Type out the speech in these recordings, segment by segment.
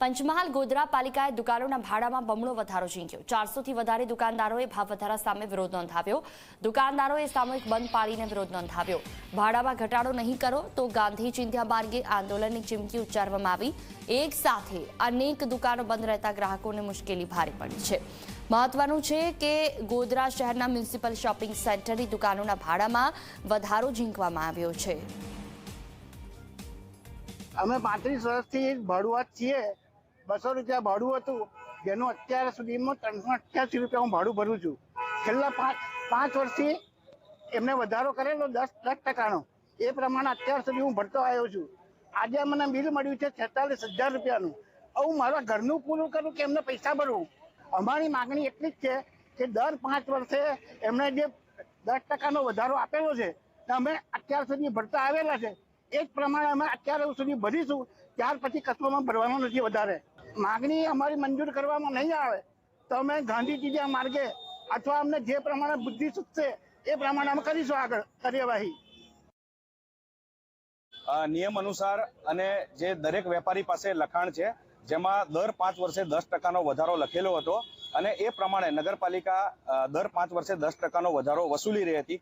પંચમહાલ ગોધરા પાલિકાએ દુકાનોના ભાડામાં બમણો વધારો ઝીંક્યો. ચારસોથી વધારે દુકાનદારોએ ભાવ વધારા સામે વિરોધ નોંધાવ્યો. દુકાનદારોએ સામૂહિક બંધ પાડીને વિરોધ નોંધાવ્યો. ભાડામાં ઘટાડો નહીં કરો તો ગાંધી ચિંધ્યા માર્ગે આંદોલનની ચીમકી ઉચ્ચારવામાં આવી. એક સાથે અનેક દુકાનો બંધ રહેતા ગ્રાહકોને મુશ્કેલી ભારે પડી છે. મહત્વનું છે કે ગોધરા શહેરના મ્યુનિસિપલ શોપિંગ સેન્ટરની દુકાનોના ભાડામાં વધારો ઝીંકવામાં આવ્યો છે. અમે પાંત્રીસ વર્ષથી ભાડુઆત છીએ. બસો રૂપિયા ભાડું હતું. જેનું અત્યાર સુધીમાં ત્રણસો અઠ્યાસી રૂપિયા હું ભાડું ભરું છું. છેલ્લા પાંચ પાંચ વર્ષથી એમને વધારો કરેલો દસ દસ ટકાનો. એ પ્રમાણે અત્યાર સુધી હું ભરતો આવ્યો છું. આજે મને બિલ મળ્યું છે છેતાલીસ હજાર રૂપિયાનું. હું મારા ઘરનું પૂરું કરું કે એમને પૈસા ભરવું અમારી માગણી એટલી જ છે કે દર પાંચ વર્ષે એમને જે દસ ટકાનો વધારો આપેલો છે અમે અત્યાર સુધી ભરતા આવેલા છે. એ જ પ્રમાણે અમે અત્યાર સુધી ભરીશું. ત્યાર પછી કસબામાં ભરવાનો નથી વધારે. માગણી અમારી મંજૂર કરવામાં નહીં આવે તો અમે ગાંધીજીના માર્ગે અથવા અમને જે પ્રમાણે બુદ્ધિ સૂચશે એ પ્રમાણે અમે કરીશું આગળ કાર્યવાહી. નિયમ અનુસાર અને જે દરેક વેપારી પાસે લખાણ છે, જેમાં દર પાંચ વર્ષે દસ ટકાનો વધારો લખેલો હતો અને એ પ્રમાણે નગરપાલિકા દર પાંચ વર્ષે દસ ટકાનો વધારો વસૂલી રહી હતી.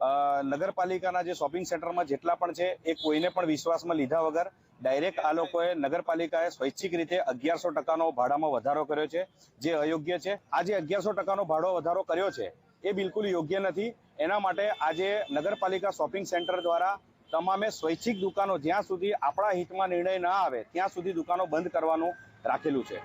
નગરપાલિકાના જે શોપિંગ સેન્ટરમાં જેટલા પણ છે, એ કોઈને પણ વિશ્વાસમાં લીધા વગર ડાયરેક્ટ આ લોકોએ નગરપાલિકાએ સ્વૈચ્છિક રીતે અગિયારસો ટકાનો ભાડામાં વધારો કર્યો છે, જે અયોગ્ય છે. આ જે અગિયારસો ટકાનો ભાડો વધારો કર્યો છે, એ બિલકુલ યોગ્ય નથી. એના માટે આજે નગરપાલિકા શોપિંગ સેન્ટર દ્વારા તમામે સ્વૈચ્છિક દુકાનો જ્યાં સુધી આપણા હિતમાં નિર્ણય ના આવે, ત્યાં સુધી દુકાનો બંધ કરવાનું રાખેલું છે.